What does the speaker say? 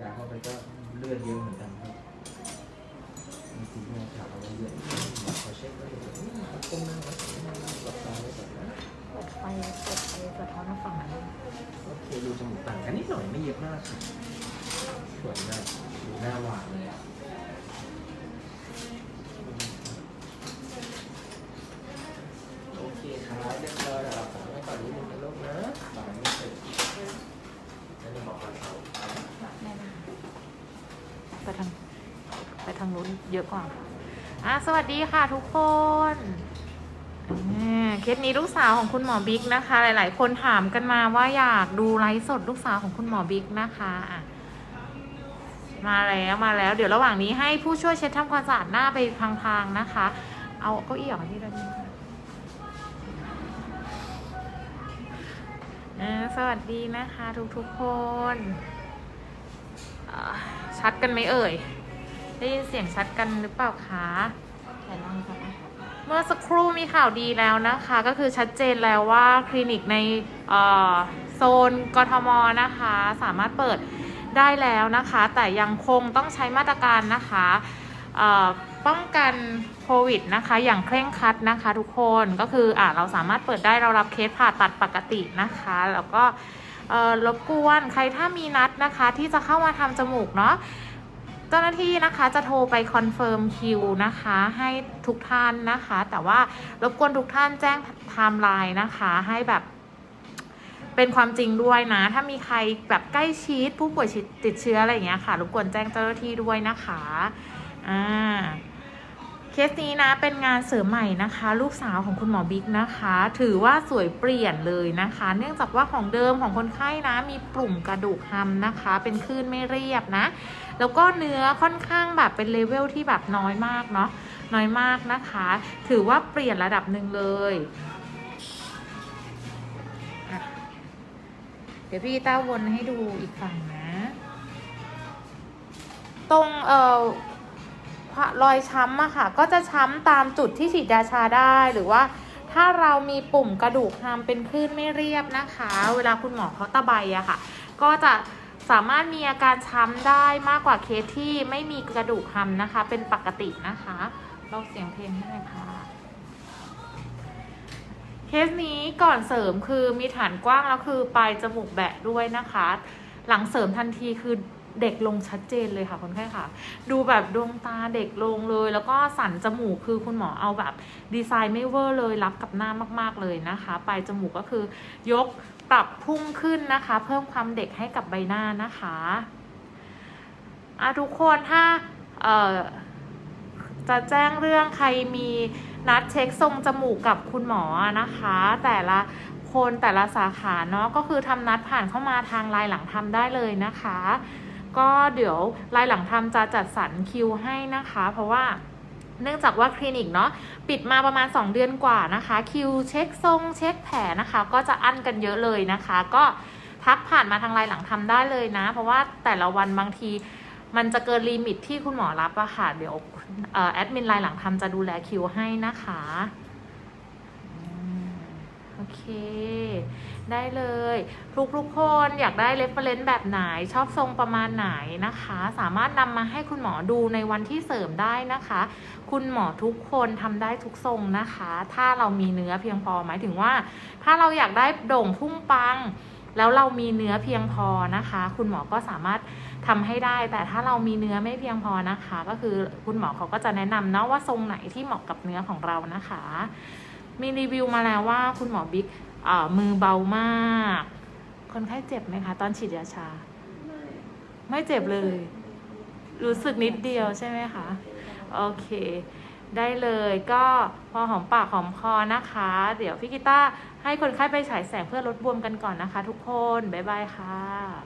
ยาเข้าไปก็เลือดเยอะเหมือนกันครับมีสีเลือดขาวเยอะหมอเขาเช็คก็เลยแบบนี่มันก้มหน้าไว้หลับตาไว้ก่อนนะเปิดไฟเปิดไฟสะท้อนมาฝั่งนั้นโอเคดูจมูกต่างกันนิดหน่อยไม่เยอะมากครับสวยมากดูหน้าหวานเลยอะโอเคครับเรียบร้อยแล้วเราขอไว้ก่อนนิดนึงนะลูกนะฝากไม่เสร็จแล้วจะบอกกันเขา ไปทางไปทางนู้นเยอะกว่าอะสวัสดีค่ะทุกคนเคสนี้ลูกสาวของคุณหมอบิ๊กนะคะ หลาย ๆ คนถามกันมาว่าอยากดูไลฟ์สดลูกสาวของคุณหมอบิ๊กนะคะอะมาแล้วมาแล้ว เดี๋ยวระหว่างนี้ให้ผู้ช่วยเช็ดทำความสะอาดหน้าไปพลางๆนะคะ เอาเก้าอี้ออกที่เราดีค่ะอ่าสวัสดีนะคะทุกๆคน ชัดกันไหมเอ่ย ได้ยินเสียงชัดกันหรือเปล่าคะแต่ลองก่ะเมื่อสักครู่มีข่าวดีแล้วนะคะ ก็คือชัดเจนแล้วว่าคลินิกในโซนกทมนะคะ สามารถเปิดได้แล้วนะคะ แต่ยังคงต้องใช้มาตรการนะคะป้องกันโควิดนะคะ อย่างเคร่งครัดนะคะ ทุกคนก็คืออเราสามารถเปิดได้เรารับเคสผ่าตัดปกตินะคะ แล้วก็ รบกวนใครถ้ามีนัดนะคะที่จะเข้ามาทำจมูกเนาะเจ้าหน้าที่นะคะจะโทรไปคอนเฟิร์มคิวนะคะให้ทุกท่านนะคะ แต่ว่ารบกวนทุกท่านแจ้งไทม์ไลน์นะคะให้แบบเป็นความจริงด้วยนะ ถ้ามีใครแบบใกล้ชิดผู้ป่วยติดเชื้ออะไรอย่างเงี้ยค่ะรบกวนแจ้งเจ้าหน้าที่ด้วยนะคะอ่า เคสนี้นะเป็นงานเสริมใหม่นะคะ ลูกสาวของคุณหมอบิ๊กนะคะ ถือว่าสวยเปลี่ยนเลยนะคะ เนื่องจากว่าของเดิมของคนไข้นะ มีปุ่มกระดูกหำนะคะ เป็นคลื่นไม่เรียบนะ แล้วก็เนื้อค่อนข้างแบบเป็นเลเวลที่แบบน้อยมากเนาะน้อยมากนะคะ ถือว่าเปลี่ยนระดับหนึ่งเลยเดี๋ยวพี่ต้าวนให้ดูอีกฝั่งนะ ตรงเอ่อ รอยช้ำอะค่ะ ก็จะช้ำตามจุดที่ฉีดยาชาได้หรือว่า ถ้าเรามีปุ่มกระดูกหามเป็นคลื่นไม่เรียบนะคะ เวลาคุณหมอเขาตะไบอะค่ะ ก็จะสามารถมีอาการช้ำได้มากกว่าเคสที่ไม่มีกระดูกหำนะคะ เป็นปกตินะคะเราเสียงเพลงให้หน่อยค่ะเคสนี้ก่อนเสริมคือมีฐานกว้างแล้วคือปลายจมูกแบะด้วยนะคะ หลังเสริมทันทีคือ เด็กลงชัดเจนเลยค่ะคนไข้ค่ะ ดูแบบดวงตาเด็กลงเลย แล้วก็สันจมูกคือคุณหมอเอาแบบดีไซน์ไม่เวอร์เลยรับกับหน้ามากๆเลยนะคะปลายจมูกก็คือยกปรับพุ่งขึ้นนะคะ เพิ่มความเด็กให้กับใบหน้านะคะอะทุกคนถ้าเอ่อจะแจ้งเรื่องใครมีนัดเช็คทรงจมูกกับคุณหมอนะคะ แต่ละคนแต่ละสาขาเนาะก็คือทำนัดผ่านเข้ามาทางไลน์หลังทำได้เลยนะคะ ก็เดี๋ยวรายหลังทำจะจัดสรรคิวให้นะคะ เพราะว่าเนื่องจากว่าคลินิกเนาะปิดมาประมาณ 2 เดือนกว่านะคะ คิวเช็คทรง เช็คแผลนะคะ ก็จะอั้นกันเยอะเลยนะคะ ก็ทักผ่านมาทางไลน์หลังทำได้เลยนะ เพราะว่าแต่ละวันบางทีมันจะเกินลิมิตที่คุณหมอรับอะค่ะ เดี๋ยวออแอดมินไลน์หลังทำจะดูแลคิวให้นะคะ เค ได้เลย ทุกทุกคนอยากได้เรฟเฟรนซ์แบบไหนชอบทรงประมาณไหนนะคะ สามารถนำมาให้คุณหมอดูในวันที่เสริมได้นะคะ คุณหมอทุกคนทำได้ทุกทรงนะคะ ถ้าเรามีเนื้อเพียงพอหมายถึงว่า ถ้าเราอยากได้โด่งพุ่งปังแล้วเรามีเนื้อเพียงพอนะคะ คุณหมอก็สามารถทำให้ได้ แต่ถ้าเรามีเนื้อไม่เพียงพอนะคะ ก็คือคุณหมอเขาก็จะแนะนำเนาะว่าทรงไหนที่เหมาะกับเนื้อของเรานะคะ มีรีวิวมาแล้วว่าคุณหมอบิ๊กเอ่อมือเบามาก คนไข้เจ็บไหมคะ ตอนฉีดยาชา ไม่เจ็บเลย รู้สึกนิดเดียวใช่ไหมคะ โอเค ได้เลยก็พอหอมปากหอมคอนะคะ เดี๋ยวพี่กิต้าร์ให้คนไข้ไปฉายแสงเพื่อลดบวมกันก่อนนะคะทุกคน บ๊ายบายค่ะ